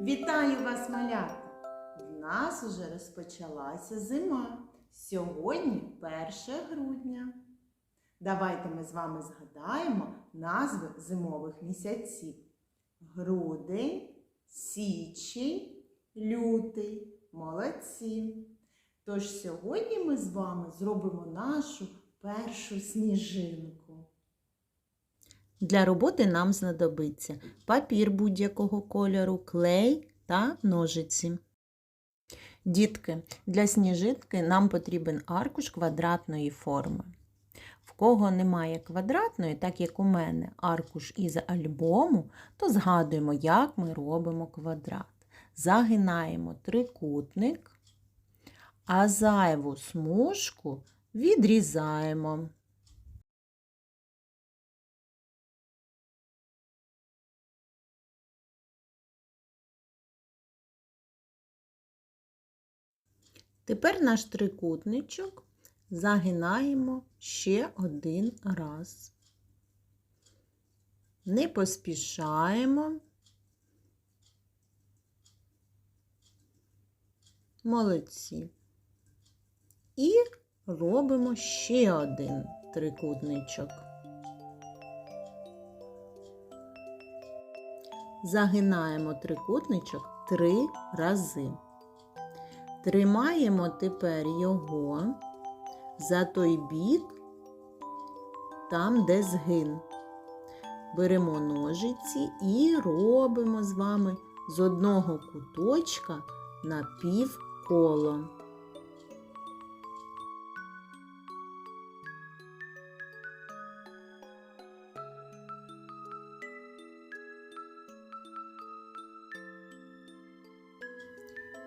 Вітаю вас, малята! В нас уже розпочалася зима. Сьогодні 1 грудня. Давайте ми з вами згадаємо назви зимових місяців. Грудень, січень, лютий. Молодці! Тож сьогодні ми з вами зробимо нашу першу сніжинку. Для роботи нам знадобиться папір будь-якого кольору, клей та ножиці. Дітки, для сніжинки нам потрібен аркуш квадратної форми. В кого немає квадратної, так як у мене аркуш із альбому, то згадуємо, як ми робимо квадрат. Загинаємо трикутник, а зайву смужку відрізаємо. Тепер наш трикутничок загинаємо ще один раз. Не поспішаємо. Молодці. І робимо ще один трикутничок. Загинаємо трикутничок три рази. Тримаємо тепер його за той бік, там, де згин. Беремо ножиці і робимо з вами з одного куточка на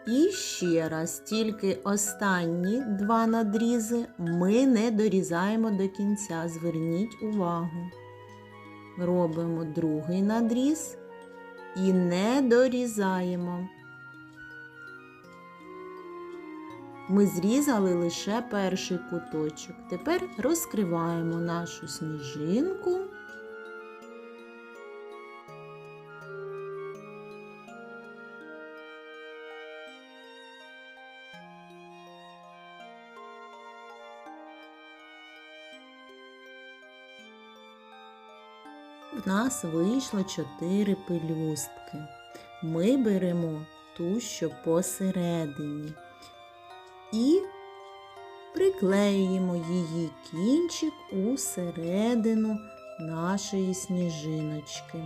І ще раз, тільки останні два надрізи ми не дорізаємо до кінця. Зверніть увагу. Робимо другий надріз і не дорізаємо. Ми зрізали лише перший куточок. Тепер розкриваємо нашу сніжинку. В нас вийшло чотири пелюстки. Ми беремо ту, що посередині, і приклеюємо її кінчик у середину нашої сніжиночки.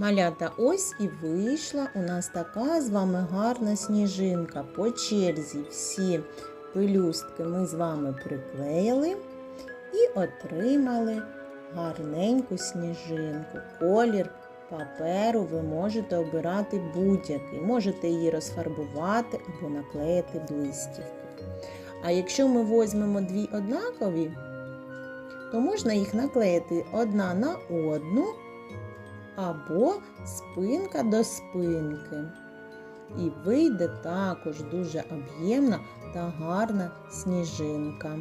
Малята, ось і вийшла у нас така з вами гарна сніжинка. По черзі всі пелюстки ми з вами приклеїли і отримали гарненьку сніжинку. Колір паперу ви можете обирати будь-який. Можете її розфарбувати або наклеїти блисківку. А якщо ми візьмемо дві однакові, то можна їх наклеїти одна на одну або спинка до спинки. І вийде також дуже об'ємна та гарна сніжинка.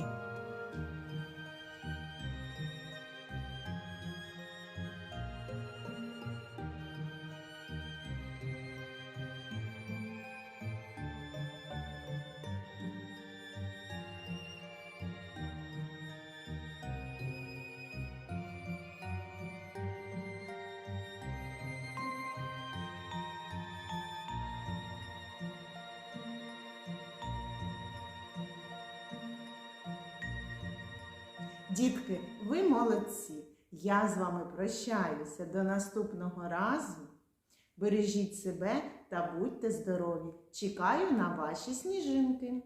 Дітки, ви молодці! Я з вами прощаюся до наступного разу. Бережіть себе та будьте здорові! Чекаю на ваші сніжинки!